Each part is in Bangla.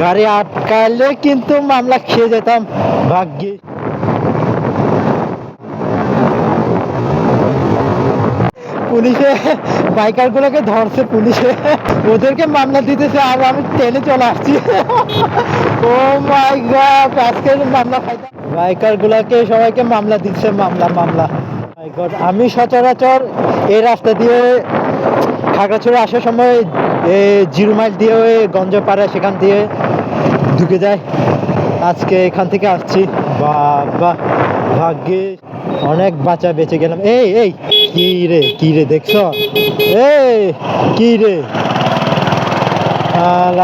গাড়ি আটকালে কিন্তু মামলা খেয়ে যেতাম, ভাগ্যে। পুলিশে বাইকার গুলোকে ধরছে পুলিশে। ওদেরকে মামলা দিতেছে আর আমি ট্রেনে চলে আসছি। ও মাই গড, আজকে মামলা খাইতাম বাইকার গুলাকে সবাইকে মামলা দিচ্ছে, মামলা মামলা। আমি সচরাচর এই রাস্তা দিয়ে খাগড়াছড়ি আসার সময় জিরো মাইল দিয়ে ওই গঞ্জ গঞ্জপাড়া সেখান দিয়ে ঢুকে যায়। আজকে এখান থেকে আসছি। বাবা, ভাগ্যে অনেক বাঁচা বেঁচে গেলাম। এই এই, কি রে কি রে দেখছ? এই, কি রে?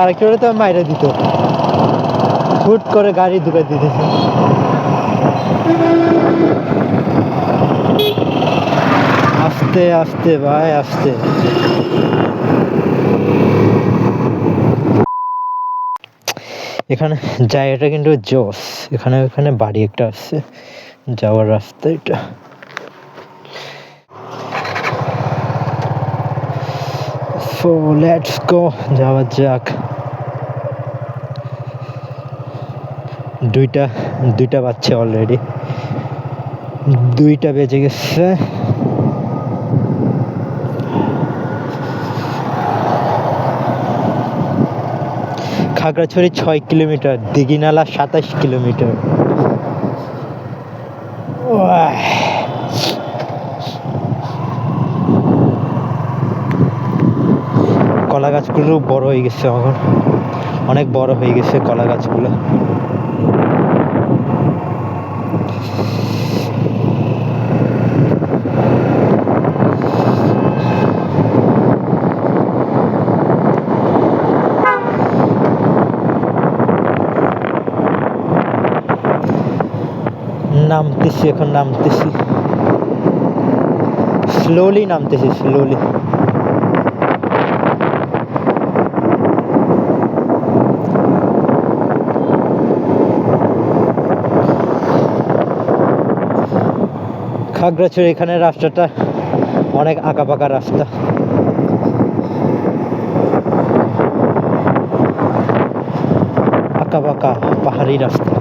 আরেকটা তো মাইরে দিত। হুট করে গাড়ি ঢুকে দিতেছে। আস্তে আস্তে ভাই, আস্তে। এখানে জায়গাটা কিন্তু জোস। এখানে এখানে বাড়ি একটা আসছে যাওয়ার রাস্তা এটা। সো লেটস গো যাওয়া যাক। দুইটা দুইটা বাচ্চা অলরেডি দুইটা বেজে গেছে। খাগড়াছড়ি ছয় কিলোমিটার, দিঘিনালা সাতাশ কিলোমিটার। কলা গাছগুলো বড় হয়ে গেছে এখন। অনেক বড় হয়ে গেছে কলা গাছগুলো নামতেছি, এখন নামতেছি। স্লোলি নামতেছি স্লোলি খাগড়াছড়ি, এখানে রাস্তাটা অনেক আঁকা পাকা রাস্তা। আঁকা বাঁকা পাহাড়ি রাস্তা।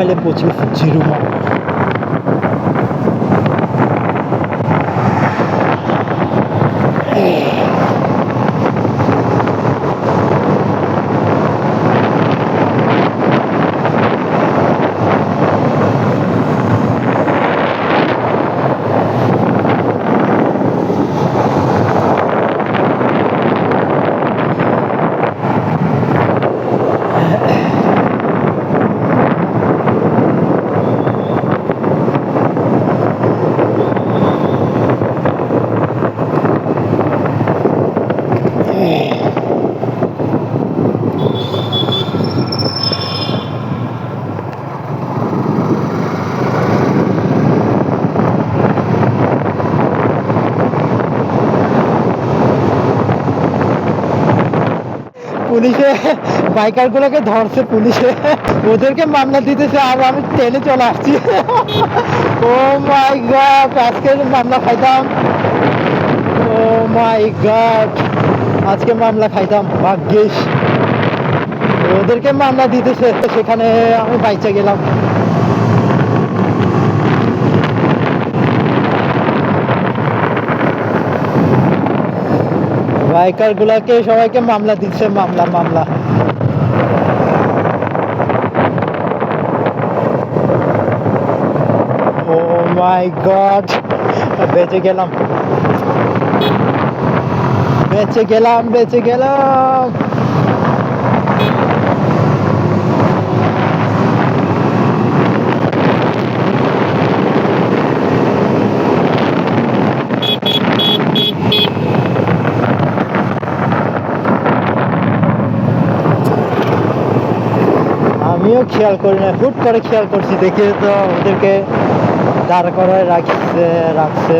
জিরো মাইলে পৌঁছে গেছি জিরো মাইল পুলিশে, বাইকারগুলোকে ধরছে পুলিশে। ওদেরকে মামলা দিতেছে, আর আমি ট্রেনে চলে আসছি। ও মাই গড আজকে মামলা খাইতাম। ও মাই গড, আজকে মামলা খাইতাম, ভাগ্যিস। ওদেরকে মামলা দিতেছে, সেখানে আমি বাইচা গেলাম। বাইকার গুলাকে সবাইকে মামলা দিচ্ছে, মামলা মামলা। ও মাই গড, বেঁচে গেলাম। বেঁচে গেলাম বেঁচে গেলাম। খেয়াল করি না হুট করে খেয়াল করছি দেখি তো ওদেরকে দাঁড় করায় রাখছে রাখছে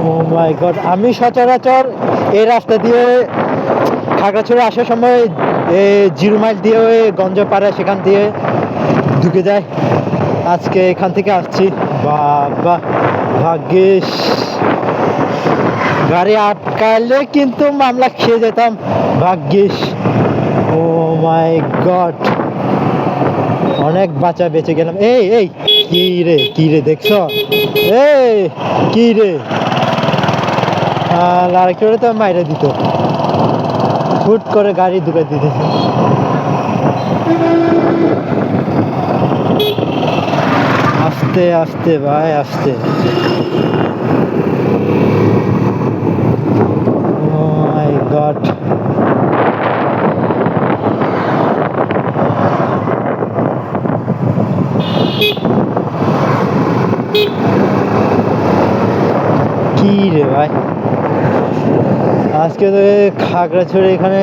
ও মাই গড আমি সচরাচর এই রাস্তা দিয়ে খাগড়াছড়ি আসার সময় জিরো মাইল দিয়ে ওই গঞ্জ গঞ্জপাড়া সেখান দিয়ে ঢুকে যায় আজকে এখান থেকে আসছি। বাবা, ভাগ্যিস। গাড়ি আটকালে কিন্তু মামলা খেয়ে যেতাম। ভাগ্যিস। Oh my god. অনেক বাঁচা বেঁচে গেলাম। এই এই, কি রে কি রে দেখছ? এই, কি রে? আর আরেকটা তো মাইরে দিত। হুট করে গাড়ি ঢুকে দিতেছে। আস্তে আস্তে ভাই আস্তে ও মাই গড কি রে ভাই আজকে খাগড়াছড়ি এখানে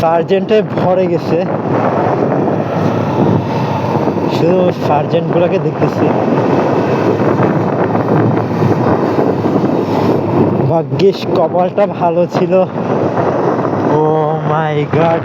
সার্জেন্টে ভরে গেছে। শুধু সার্জেন্ট গুলাকে দেখতেছি। ভাগ্যিস কপালটা ভালো ছিল। ও মাই গড